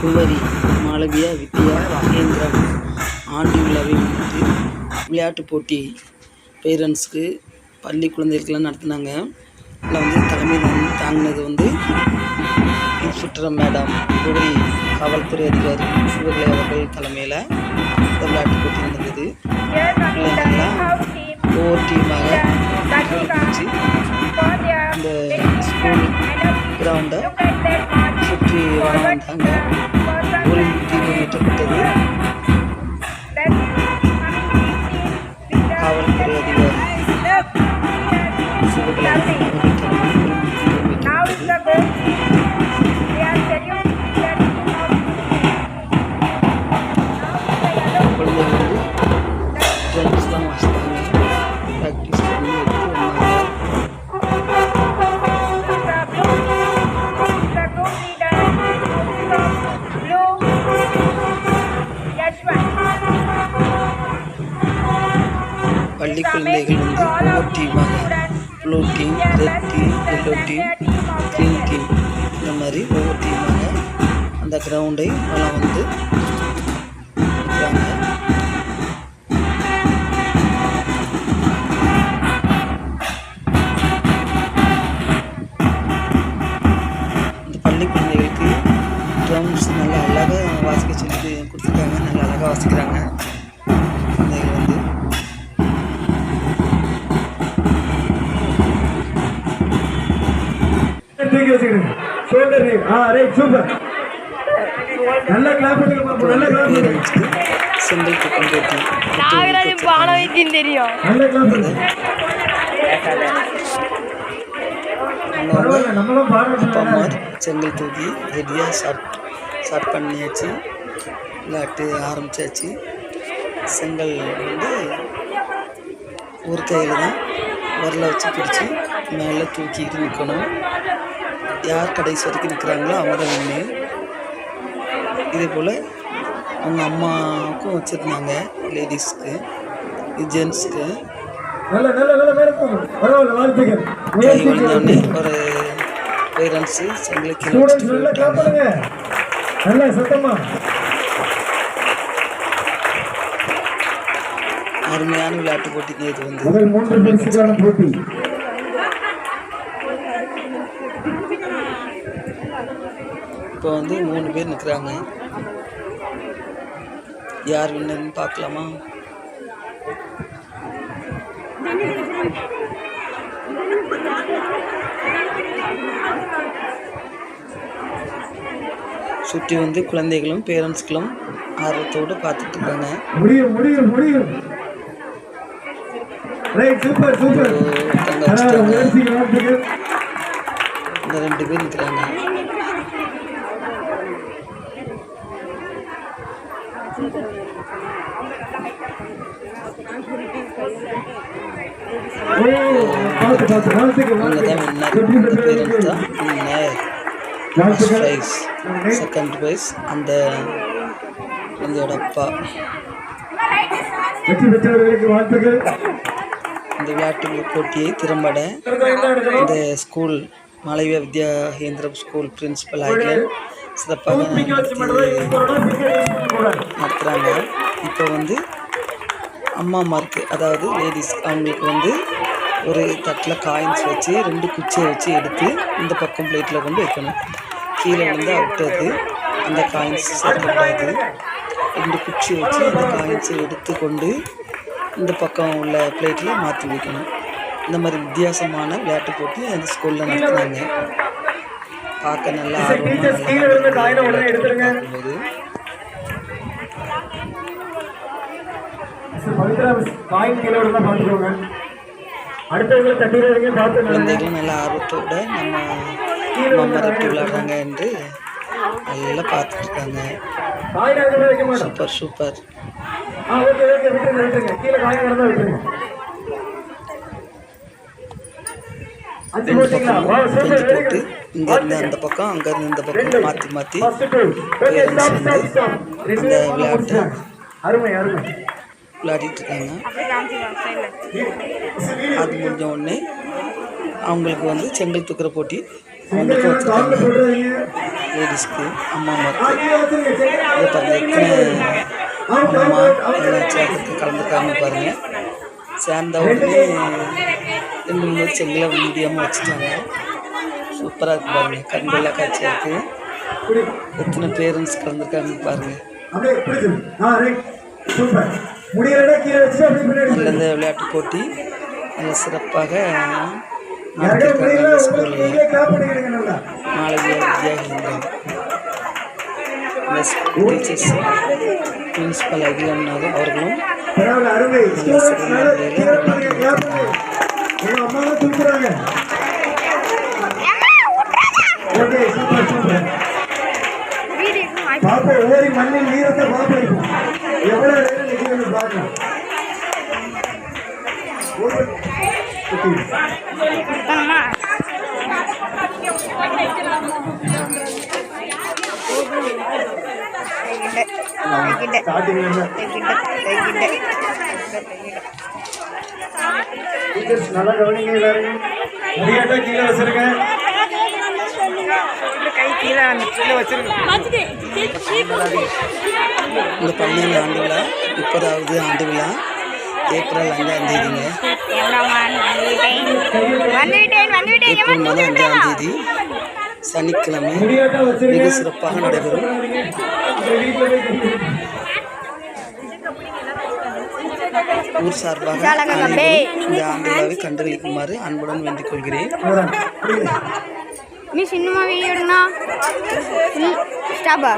குமரி மாளவியா வித்யா மகேந்திரம் ஆண்டு விழாவை முன்னிட்டு விளையாட்டுப் போட்டி பேரண்ட்ஸ்க்கு பள்ளி குழந்தைகளுக்கெல்லாம் நடத்தினாங்க. அதில் வந்து தலைமை தாங்கினது வந்து இன்ஸ்பெக்டர் மேடம் உதவி காவல்துறை அதிகாரி சிவகலை அவர்கள் தலைமையில் இந்த விளையாட்டு போட்டி நடந்தது. ஒவ்வொரு டீமாக பிரித்து இந்த ஸ்கூல் கிரவுண்டை சிவகலை அவர்கள் தலைமையில் ஒலிம்பிக் தீபம் blue team red team yellow team green team இந்த மாதிரி ஒவ்வொரு டீமாக அந்த கிரவுண்டை எல்லாம் வந்து இருக்கிறாங்க இந்த பள்ளி குழந்தைகளுக்கு ட்ரம்ஸ் நல்லா அழகாக வாசிக்க சொல்லி கொடுத்துருக்காங்க நல்லா அழகாக வாசிக்கிறாங்க. தூக்கி வச்சுக்கிறேங்க ஷோல்டர் ஆ ரைட் சூப்பர் நல்லா கிளாப் பண்ணுங்க பாப்போம். நல்லா கிளாப் பண்ணுங்க பேரண்ட்ஸ்க்கு செங்கல் தூக்கம் போட்டி நாகராஜன் பான வைத்தியம் தெரியும். நல்லா கிளாப் பண்ணுங்க பரவாயில்ல நம்மளும் அப்பா பாருங்க அம்மா செங்கல் தூக்கி ரெடியாக ஸ்டார்ட் ஸ்டார்ட் பண்ணியாச்சு. விளையாட்டு ஆரம்பிச்சாச்சு. செங்கல் வந்து ஒரு கையில் தான் விரல வச்சு பிடிச்சி மேலே தூக்கிட்டு நிற்கணும் யார் கடைசி வரைக்கும் நிற்கிறாங்களோ அவங்க தான் ஒன்று இதே போல் அவங்க அம்மாவுக்கும் வச்சுருந்தாங்க லேடிஸ்க்கு ஜென்ஸ்க்கு ஒரு நல்லா சத்தமா. அருமையான விளையாட்டு போட்டிங்க இது வந்து முதல் மூன்று பரிசுக்கான போட்டி. இப்போ வந்து மூணு பேர் நிற்கிறாங்க யார் வின்னர்னு பார்க்கலாமா? சுற்றி வந்து குழந்தைகளும் பேரண்ட்ஸ்களும் ஆர்வத்தோடு பார்த்துட்டு இருக்காங்க. இந்த ரெண்டு பேர் நிற்கிறாங்க ப்ரைஸ் செகண்ட் ப்ரைஸ் அந்த எங்களோட அப்பா இந்த விளையாட்டு போட்டியை திறம்பட இந்த school Malaviya Vidyakendram school principal ஆகிய சிறப்பாக நடத்தி நடத்துகிறாங்க இப்போ வந்து அம்மாமாருக்கு அதாவது லேடிஸ் அவங்களுக்கு வந்து ஒரு தட்டில் காயின்ஸ் வச்சு ரெண்டு குச்சியை வச்சு எடுத்து இந்த பக்கம் பிளேட்டில் கொண்டு வைக்கணும். கீழே வந்து அவுட் அது அந்த காயின்ஸ் சேர்க்கக்கூடாது ரெண்டு குச்சி வச்சு அந்த காயின்ஸை எடுத்து கொண்டு இந்த பக்கம் உள்ள பிளேட்டில் மாற்றி வைக்கணும். இந்த மாதிரி வித்தியாசமான விளையாட்டு போட்டி அந்த ஸ்கூலில் நடத்துனாங்க. பார்க்க நல்லா நடங்க. குழந்தைகள் நல்ல ஆர்வத்தோட நம்ம அம்மா மிரட்டி விளையாடுறாங்க என்று நல்லா பார்த்துட்டு இருக்காங்க சூப்பர் சூப்பர். கீழே காயின் கிடந்தா விட்டுருங்க. ரெண்டு பக்கம் வெரி போட்டு இங்கேருந்து அந்த பக்கம் அங்கேருந்து இந்த பக்கம் மாற்றி மாற்றி ரெண்டு அந்த விளையாட்டு முடிச்சாங்க அருமை அருமை விளையாடிட்டு இருக்காங்க அது முடிஞ்ச உடனே அவங்களுக்கு வந்து செங்கல் தூக்குற போட்டி வச்சுருக்காங்க லேடிஸ்க்கு அம்மாமாருக்கு கீழே வச்சிருங்க சரி. இதை பாருங்க எத்தனை அம்மா எல்லாம் சேர்த்து கலந்துருக்காங்க பாருங்க சேர்ந்த உடனே மூணு செங்கில முடியாமல் வச்சுட்டாங்க சூப்பராக இருக்கு பாருங்க கண்கொள்ளா காட்சியாக இருக்குது இப்படி. எத்தனை பேரண்ட்ஸ் கலந்துருக்காங்க பாருங்க அப்படியே பிடிச்சிரு. ஆ, ரைட். சூப்பர். முடியலன்னா கீழே வச்சுட்டு அப்படியே பின்னாடி நல்ல போயிரு. இந்த விளையாட்டு போட்டி நல்ல சிறப்பாக நடத்திருக்காங்க அந்த ஸ்கூலில். மாளவியா வித்யாகேந்திரம் இந்த ஸ்கூல் டீச்சர்ஸ் பிரின்சிபல் அகிலன்னாக அவர்களும் பண்ணுங்க. உங்க அம்மாவும் தூக்குறாங்க. Okay, super, super. பாப்பா ஓடி மண்ணில் ஈரத்தை பாப்பா இருக்கும் எவ்வளவு நேரம் நிற்கிறது. ஸ்டார்டிங்ல இருந்து டீச்சர்ஸ் நல்லா கவனிங்க எல்லாரும் முடியாட்டா கீழே வச்சிருங்க இந்த பதினேழு ஆண்டு விழா முப்பதாவது ஆண்டு விழா ஏப்ரல் அஞ்சாம் தேதிங்க ஏப்ரல் மாதம் அஞ்சாம் தேதி சனிக்கிழமை மிக சிறப்பாக நடைபெறும் ஊர் சார்பாக இந்த ஆண்டு விழாவை கண்டுகளிக்குமாறு அன்புடன் வேண்டிக் கொள்கிறேன். நீ சின்னமா வீடியோ எடுங்கண்ணா ஸ்டாப்பா